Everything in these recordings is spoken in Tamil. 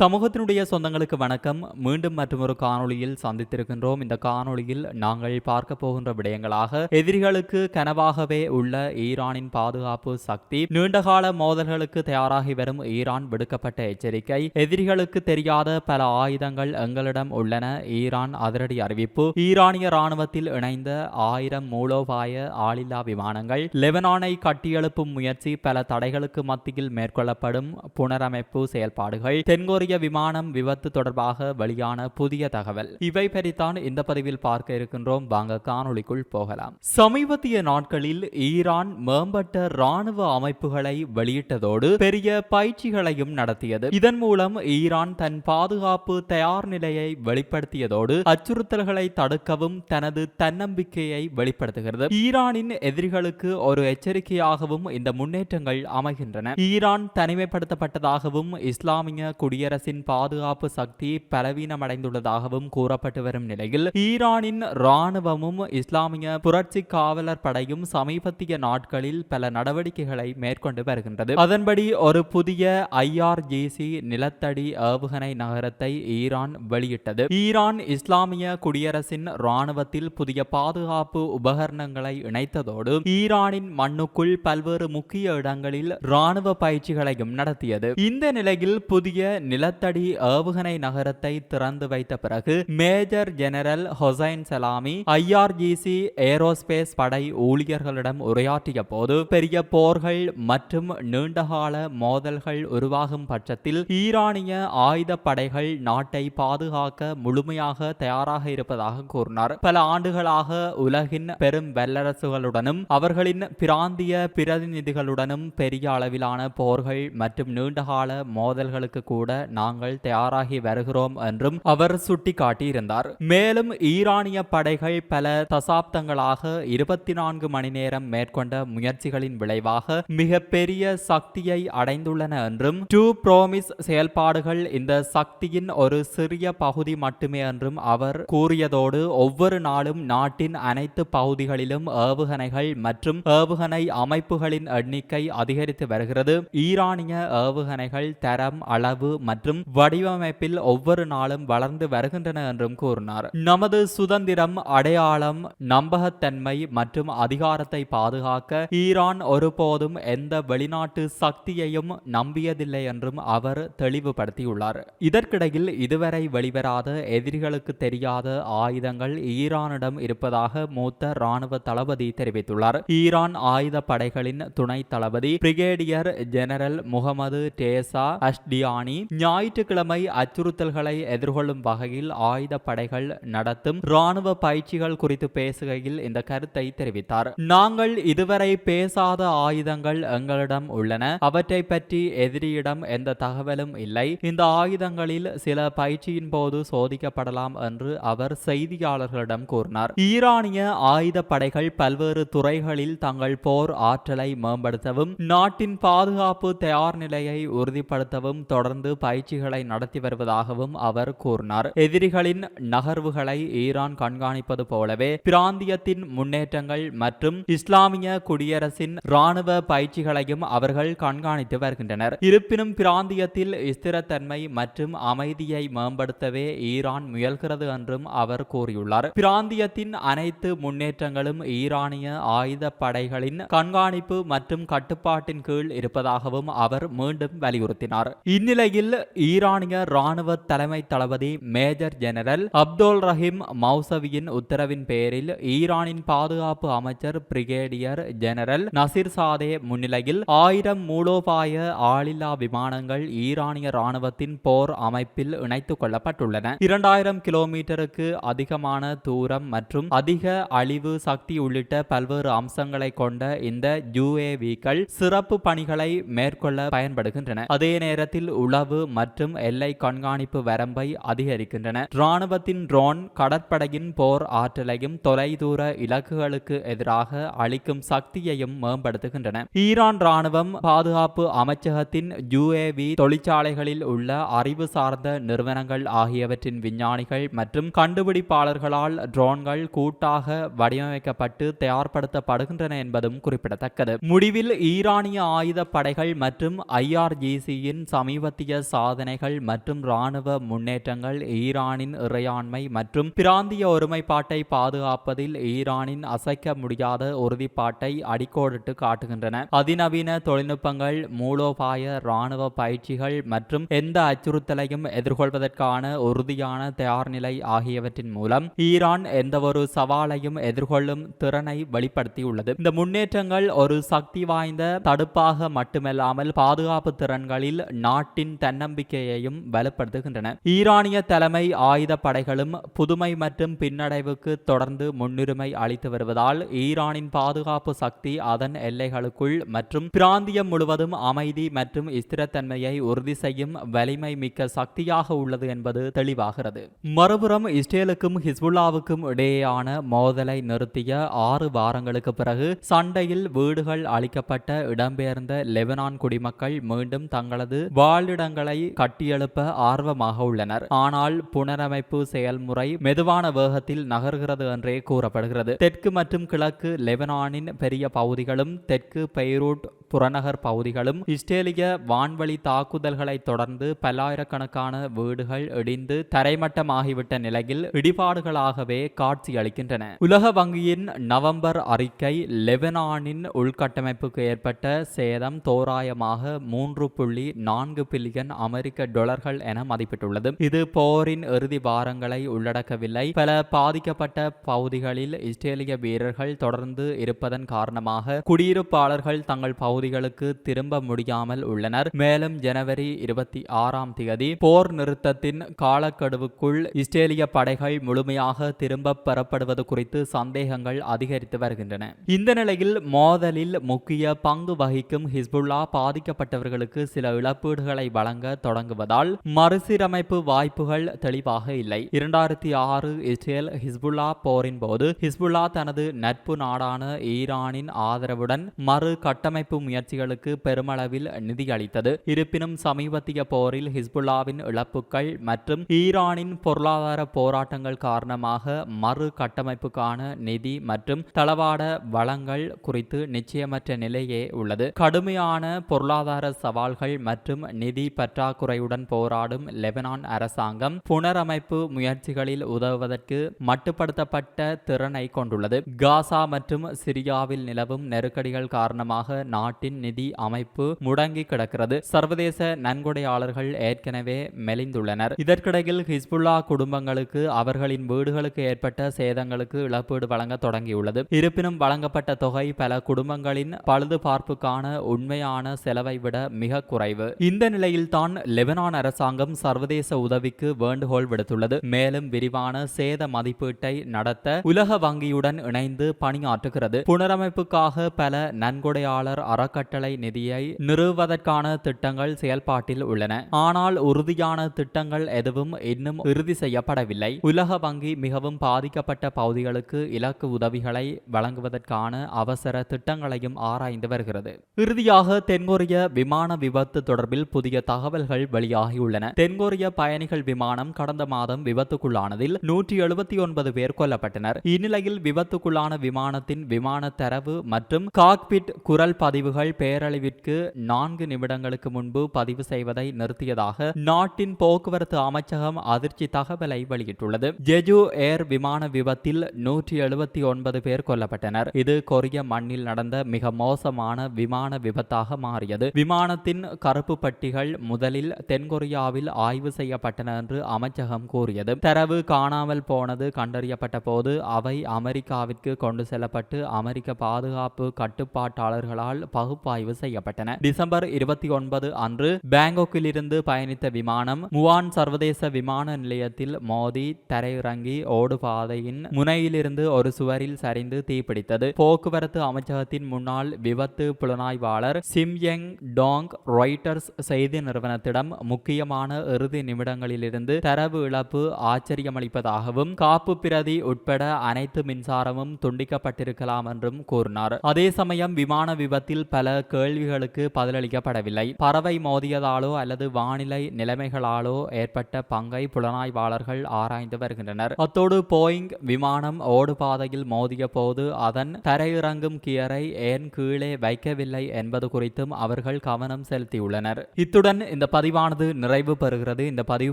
சமூகத்தினுடைய சொந்தங்களுக்கு வணக்கம். மீண்டும் மற்றொரு காணொளியில் சந்தித்திருக்கின்றோம். இந்த காணொளியில் நாங்கள் பார்க்க போகின்ற விடயங்களாக எதிரிகளுக்கு கனவாகவே உள்ள ஈரானின் பாதுகாப்பு சக்தி நீண்டகால மோதல்களுக்கு தயாராகி வரும் ஈரான் விடுக்கப்பட்ட எச்சரிக்கை எதிரிகளுக்கு தெரியாத பல ஆயுதங்கள் எங்களிடம் உள்ளன ஈரான் அதிரடி அறிவிப்பு ஈரானிய ராணுவத்தில் இணைந்த ஆயிரம் மூலோபாய ஆளில்லா விமானங்கள் லெபனானை கட்டியெழுப்பும் முயற்சி பல தடைகளுக்கு மத்தியில் மேற்கொள்ளப்படும் புனரமைப்பு செயல்பாடுகள் தென்கொரிய விமானம் விபத்து தொடர்பாக வெளியான புதிய தகவல். இவை பற்றித்தான் இந்த பதிவில் பார்க்க இருக்கின்றோம். வாங்க காணொளிக்குள் போகலாம். சமீபத்திய நாட்களில் ஈரான் மேம்பட்ட ராணுவ அமைப்புகளை வெளியிட்டதோடு பெரிய பயிற்சிகளையும் நடத்தியது. இதன் மூலம் ஈரான் தன் பாதுகாப்பு தயார் நிலையை வெளிப்படுத்தியதோடு அச்சுறுத்தல்களை தடுக்கவும் தனது தன்னம்பிக்கையை வெளிப்படுத்துகிறது. ஈரானின் எதிரிகளுக்கு ஒரு எச்சரிக்கையாகவும் இந்த முன்னேற்றங்கள் அமைகின்றன. ஈரான் தனிமைப்படுத்தப்பட்டதாகவும் இஸ்லாமிய குடியரசு அரசின் பாதுகாப்பு சக்தி பலவீனமடைந்துள்ளதாகவும் கூறப்பட்டு வரும் நிலையில் ஈரானின் ராணுவமும் இஸ்லாமிய புரட்சி காவலர் படையும் சமீபத்திய நாட்களில் பல நடவடிக்கைகளை மேற்கொண்டு வருகின்றது. அதன்படி ஒரு புதிய ஐஆர்ஜிசி நிலத்தடி ஏவுகணை நகரத்தை ஈரான் வெளியிட்டது. ஈரான் இஸ்லாமிய குடியரசின் ராணுவத்தில் புதிய பாதுகாப்பு உபகரணங்களை இணைத்ததோடு ஈரானின் மண்ணுக்குள் பல்வேறு முக்கிய இடங்களில் ராணுவ பயிற்சிகளையும் நடத்தியது. இந்த நிலையில் புதிய நிலத்தடி ஏவுகணை நகரத்தை திறந்து வைத்த பிறகு major general Hossein Salami IRGC aerospace படை ஊழியர்களிடம் உரையாற்றிய போது பெரிய போர்கள் மற்றும் நீண்டகால மோதல்கள் உருவாகும் பட்சத்தில் ஈரானிய ஆயுத படைகள் நாட்டை பாதுகாக்க முழுமையாக தயாராக இருப்பதாக கூறினார். பல ஆண்டுகளாக உலகின் பெரும் வல்லரசுகளுடனும் அவர்களின் பிராந்திய பிரதிநிதிகளுடனும் பெரிய அளவிலான போர்கள் மற்றும் நீண்டகால மோதல்களுக்கு கூட நாங்கள் தயாராகி வருகிறோம் என்றும் அவர் சுட்டிக்காட்டியிருந்தார். மேலும் ஈரானிய படைகள் பல தசாப்தங்களாக இருபத்தி நான்கு மணி நேரம் மேற்கொண்ட முயற்சிகளின் விளைவாக மிக பெரிய சக்தியை அடைந்துள்ளன என்றும் டூ ப்ரோமிஸ் செயல்பாடுகள் இந்த சக்தியின் ஒரு சிறிய பகுதி மட்டுமே என்றும் அவர் கூறியதோடு ஒவ்வொரு நாளும் நாட்டின் அனைத்து பகுதிகளிலும் ஏவுகணைகள் மற்றும் ஏவுகணை அமைப்புகளின் எண்ணிக்கை அதிகரித்து வருகிறது. ஈரானிய ஏவுகணைகள் தரம் அளவு மற்றும் மற்றும் வடிவமைப்பில் ஒவ்வொரு நாளும் வளர்ந்து வருகின்றன என்றும் கூறினார். நமது சுதந்திரம் அடையாளம் நம்பகத்தன்மை மற்றும் அதிகாரத்தை பாதுகாக்க ஈரான் ஒருபோதும் எந்த வெளிநாட்டு சக்தியையும் நம்பியதில்லை என்றும் அவர் தெளிவுபடுத்தியுள்ளார். இதற்கிடையில் இதுவரை வெளிவராத எதிரிகளுக்கு தெரியாத ஆயுதங்கள் ஈரானிடம் இருப்பதாக மூத்த ராணுவ தளபதி தெரிவித்துள்ளார். ஈரான் ஆயுத படைகளின் துணை தளபதி brigadier general Mohammad Reza Ashtiani ஞாயிற்றுக்கிழமை அச்சுறுத்தல்களை எதிர்கொள்ளும் வகையில் ஆயுத படைகள் நடத்தும் ராணுவ பயிற்சிகள் குறித்து பேசுகையில் இந்த கருத்தை தெரிவித்தார். நாங்கள் இதுவரை பேசாத ஆயுதங்கள் எங்களிடம் உள்ளன. அவற்றை பற்றி எதிரியிடம் எந்த தகவலும் இல்லை. இந்த ஆயுதங்களில் சில பயிற்சியின் போது சோதிக்கப்படலாம் என்று அவர் செய்தியாளர்களிடம் கூறினார். ஈரானிய ஆயுத படைகள் பல்வேறு துறைகளில் தங்கள் போர் ஆற்றலை மேம்படுத்தவும் நாட்டின் பாதுகாப்பு தயார் நிலையை உறுதிப்படுத்தவும் தொடர்ந்து பயிற்சி பயிற்சிகளை நடத்தி வருவதாகவும் அவர் கூறினார். எதிரிகளின் நகர்வுகளை ஈரான் கண்காணிப்பது போலவே பிராந்தியத்தின் முன்னேற்றங்கள் மற்றும் இஸ்லாமிய குடியரசின் ராணுவ பயிற்சிகளையும் அவர்கள் கண்காணித்து வருகின்றனர். இருப்பினும் பிராந்தியத்தில் ஸ்திரத்தன்மை மற்றும் அமைதியை மேம்படுத்தவே ஈரான் முயல்கிறது என்றும் அவர் கூறியுள்ளார். பிராந்தியத்தின் அனைத்து முன்னேற்றங்களும் ஈரானிய ஆயுத படைகளின் கண்காணிப்பு மற்றும் கட்டுப்பாட்டின் கீழ் இருப்பதாகவும் அவர் மீண்டும் வலியுறுத்தினார். இந்நிலையில் ஈரானிய ராணுவ தலைமை தளபதி மேஜர் ஜெனரல் அப்துல் ரஹீம் மௌசவியின் உத்தரவின் பேரில் ஈரானின் பாதுகாப்பு அமைச்சர் பிரிகேடியர் ஜெனரல் நசீர் சாதே முன்னிலையில் ஆயிரம் மூலோபாய ஆளில்லா விமானங்கள் ஈரானிய ராணுவத்தின் போர் அமைப்பில் இணைத்துக் கொள்ளப்பட்டுள்ளன. இரண்டாயிரம் கிலோமீட்டருக்கு அதிகமான தூரம் மற்றும் அதிக அழிவு சக்தி உள்ளிட்ட பல்வேறு அம்சங்களை கொண்ட இந்த யூஏவிக்கள் சிறப்பு பணிகளை மேற்கொள்ள பயன்படுகின்றன. அதே நேரத்தில் உளவு மற்றும் எல்லை கண்காணிப்பு வரம்பை அதிகரிக்கின்றன. ராணுவத்தின் ட்ரோன் கடற்படையின் போர் ஆற்றலையும் தொலைதூர இலக்குகளுக்கு எதிராக அளிக்கும் சக்தியையும் மேம்படுத்துகின்றன. ஈரான் ராணுவம் பாதுகாப்பு அமைச்சகத்தின் யுஏவி தொழிற்சாலைகளில் உள்ள அறிவு சார்ந்த நிறுவனங்கள் ஆகியவற்றின் விஞ்ஞானிகள் மற்றும் கண்டுபிடிப்பாளர்களால் ட்ரோன்கள் கூட்டாக வடிவமைக்கப்பட்டு தயார்படுத்தப்படுகின்றன என்பதும் குறிப்பிடத்தக்கது. முடிவில் ஈரானிய ஆயுத படைகள் மற்றும் ஐஆர்ஜிசியின் சமீபத்திய சாதனை சாதனைகள் மற்றும் இராணுவ முன்னேற்றங்கள் ஈரானின் இறையாண்மை மற்றும் பிராந்திய ஒருமைப்பாட்டை பாதுகாப்பதில் ஈரானின் அசைக்க முடியாத உறுதிப்பாட்டை அடிக்கோடிட்டு காட்டுகின்றன. அதிநவீன தொழில்நுட்பங்கள் மூலோபாய இராணுவ பயிற்சிகள் மற்றும் எந்த அச்சுறுத்தலையும் எதிர்கொள்வதற்கான உறுதியான தயார்நிலை ஆகியவற்றின் மூலம் ஈரான் எந்தவொரு சவாலையும் எதிர்கொள்ளும் திறனை வெளிப்படுத்தியுள்ளது. இந்த முன்னேற்றங்கள் ஒரு சக்தி வாய்ந்த தடுப்பாக மட்டுமல்லாமல் பாதுகாப்பு திறன்களில் நாட்டின் தன்னம்பிக்கையையும் வலுப்படுத்துகின்றன. ஈரானிய தலைமை ஆயுத படைகளும் புதுமை மற்றும் பின்னடைவுக்கு தொடர்ந்து முன்னுரிமை அளித்து வருவதால் ஈரானின் பாதுகாப்பு சக்தி அதன் எல்லைகளுக்குள் மற்றும் பிராந்தியம் முழுவதும் அமைதி மற்றும் ஸ்திரத்தன்மையை உறுதி செய்யும் வலிமை மிக்க சக்தியாக உள்ளது என்பது தெளிவாகிறது. மறுபுறம் இஸ்ரேலுக்கும் ஹிஸ்புல்லாவுக்கும் இடையேயான மோதலை நிறுத்திய ஆறு வாரங்களுக்கு பிறகு சண்டையில் வீடுகள் அளிக்கப்பட்ட இடம்பெயர்ந்த லெபனான் குடிமக்கள் மீண்டும் தங்களது வாழிடங்களை கட்டியெழுப்ப ஆர்வமாக உள்ளனர். ஆனால் புனரமைப்பு செயல்முறை மெதுவான வேகத்தில் நகர்கிறது என்றே கூறப்படுகிறது. தெற்கு மற்றும் கிழக்கு லெபனானின் பெரிய பகுதிகளும் தெற்கு பெய்ரூட் புறநகர் பகுதிகளும் இஸ்ரேலிய வான்வழி தாக்குதல்களை தொடர்ந்து பல்லாயிரக்கணக்கான வீடுகள் இடிந்து தரைமட்டமாகிவிட்ட நிலையில் இடிபாடுகளாகவே காட்சியளிக்கின்றன. உலக வங்கியின் நவம்பர் அறிக்கை லெபனானின் உள்கட்டமைப்புக்கு ஏற்பட்ட சேதம் தோராயமாக மூன்று புள்ளி நான்கு பில்லியன் அமெரிக்க டொலர்கள் என மதிப்பிட்டுள்ளது. இது போரின் இறுதி வாரங்களை உள்ளடக்கவில்லை. பல பாதிக்கப்பட்ட பகுதிகளில் இஸ்ரேலிய வீரர்கள் தொடர்ந்து இருப்பதன் காரணமாக குடியிருப்பாளர்கள் தங்கள் பகுதிகளுக்கு திரும்ப முடியாமல் உள்ளனர். மேலும் ஜனவரி இருபத்தி ஆறாம் தேதி போர் நிறுத்தத்தின் காலக்கெடுவுக்குள் இஸ்ரேலிய படைகள் முழுமையாக திரும்ப பெறப்படுவது குறித்து சந்தேகங்கள் அதிகரித்து வருகின்றன. இந்த நிலையில் மோதலில் முக்கிய பங்கு வகிக்கும் ஹிஸ்புல்லா பாதிக்கப்பட்டவர்களுக்கு சில இழப்பீடுகளை வழங்க தொடங்குவதால் மறுசீரமைப்பு வாய்ப்புகள் தெளிவாக இல்லை. இரண்டாயிரத்தி ஆறு இஸ்ரேல் ஹிஸ்புல்லா போரின் போது ஹிஸ்புல்லா தனது நட்பு நாடான ஈரானின் ஆதரவுடன் மறு கட்டமைப்பு முயற்சிகளுக்கு பெருமளவில் நிதி அளித்தது. இருப்பினும் சமீபத்திய போரில் ஹிஸ்புல்லாவின் இழப்புகள் மற்றும் ஈரானின் பொருளாதார போராட்டங்கள் காரணமாக மறு கட்டமைப்புக்கான நிதி மற்றும் தளவாட வளங்கள் குறித்து நிச்சயமற்ற நிலையே உள்ளது. கடுமையான பொருளாதார சவால்கள் மற்றும் நிதி பற்றாக்குறையுடன் போராடும் லெபனான் அரசாங்கம் புனரமைப்பு முயற்சிகளில் உதவுவதற்கு மட்டுப்படுத்தப்பட்ட திறனை கொண்டுள்ளது. காசா மற்றும் சிரியாவில் நிலவும் நெருக்கடிகள் காரணமாக நாட்டின் நிதி அமைப்பு முடங்கி கிடக்கிறது. சர்வதேச நன்கொடையாளர்கள் ஏற்கனவே மெலிந்துள்ளனர். இதற்கிடையில் ஹிஸ்புல்லா குடும்பங்களுக்கு அவர்களின் வீடுகளுக்கு ஏற்பட்ட சேதங்களுக்கு இழப்பீடு வழங்க தொடங்கியுள்ளது. இருப்பினும் வழங்கப்பட்ட தொகை பல குடும்பங்களின் பழுது பார்ப்புக்கான உண்மையான செலவை விட மிக குறைவு. இந்த நிலையில்தான் லெபனான் அரசாங்கம் சர்வதேச உதவிக்கு வேண்டுகோள் விடுத்துள்ளது. மேலும் விரிவான சேத மதிப்பீட்டை நடத்த உலக வங்கியுடன் இணைந்து பணியாற்றுகிறது. புனரமைப்புக்காக பல நன்கொடையாளர் அறக்கட்டளை நிதியை நிறுவுவதற்கான திட்டங்கள் செயல்பாட்டில் உள்ளன. ஆனால் உறுதியான திட்டங்கள் எதுவும் இன்னும் இறுதி செய்யப்படவில்லை. உலக வங்கி மிகவும் பாதிக்கப்பட்ட பகுதிகளுக்கு இலக்கு உதவிகளை வழங்குவதற்கான அவசர திட்டங்களையும் ஆராய்ந்து வருகிறது. இறுதியாக தென்கொரிய விமான விபத்து தொடர்பில் புதிய தகவல்கள் வெளியாகியுள்ளன. தென்கொரிய பயணிகள் விமானம் கடந்த மாதம் விபத்துக்குள்ளானதில் நூற்றி எழுபத்தி ஒன்பது பேர் கொல்லப்பட்டனர். இந்நிலையில் விபத்துக்குள்ளான விமானத்தின் விமான தரவு மற்றும் காக்பிட் குரல் பதிவுகள் பேரழிவிற்கு நான்கு நிமிடங்களுக்கு முன்பு பதிவு செய்வதை நிறுத்தியதாக நாட்டின் போக்குவரத்து அமைச்சகம் அதிர்ச்சி தகவலை வெளியிட்டுள்ளது. ஜெஜு ஏர் விமான விபத்தில் நூற்றி எழுபத்தி ஒன்பது பேர் கொல்லப்பட்டனர். இது கொரிய மண்ணில் நடந்த மிக மோசமான விமான விபத்தாக மாறியது. விமானத்தின் கருப்பு பட்டிகள் முதலில் தென்கொரியாவில் ஆய்வு செய்யப்பட்டன என்று அமைச்சகம் கூறியது. தரவு காணாமல் போனது கண்டறியப்பட்ட போது அவை அமெரிக்காவிற்கு கொண்டு செல்லப்பட்டு அமெரிக்க பாதுகாப்பு கட்டுப்பாட்டாளர்களால் பகுப்பாய்வு செய்யப்பட்டன. டிசம்பர் இருபத்தி ஒன்பது அன்று பேங்காக்கில் இருந்து பயணித்த விமானம் முவான் சர்வதேச விமான நிலையத்தில் மோதி தரையிறங்கி ஓடுபாதையின் முனையிலிருந்து ஒரு சுவரில் சரிந்து தீப்பிடித்தது. போக்குவரத்து அமைச்சகத்தின் முன்னாள் விபத்து புலனாய்வாளர் சிம்யங் டாங் ரொய்டர்ஸ் செய்தி நிறுவனத்திடம் முக்கியமான இறுதி நிமிடங்களிலிருந்து தரவு இழப்பு ஆச்சரியமளிப்பதாகவும் காப்பு பிரதி உட்பட அனைத்து மின்சாரமும் துண்டிக்கப்பட்டிருக்கலாம் என்றும் கூறினார். அதே சமயம் விமான விபத்தில் பல கேள்விகளுக்கு பதிலளிக்கப்படவில்லை. பறவை மோதியதாலோ அல்லது வானிலை நிலைமைகளாலோ ஏற்பட்ட பங்கை புலனாய்வாளர்கள் ஆராய்ந்து வருகின்றனர். அத்தோடு போயிங் விமானம் ஓடுபாதையில் மோதிய போது அதன் தரையிறங்கும் கியரை ஏன் கீழே வைக்கவில்லை என்பது குறித்தும் அவர்கள் கவனம் செலுத்தியுள்ளனர். இத்துடன் இந்த பதிவானது நிறைவு பெறுகிறது. இந்த பதிவு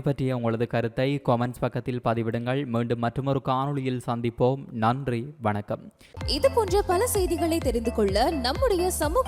பற்றிய உங்களது கருத்தை கொமெண்ட்ஸ் பக்கத்தில் பதிவிடுங்கள். மீண்டும் மற்றொரு காணொளியில் சந்திப்போம். நன்றி வணக்கம். இது போன்ற பல செய்திகளை தெரிந்து கொள்ள நம்முடைய சமூக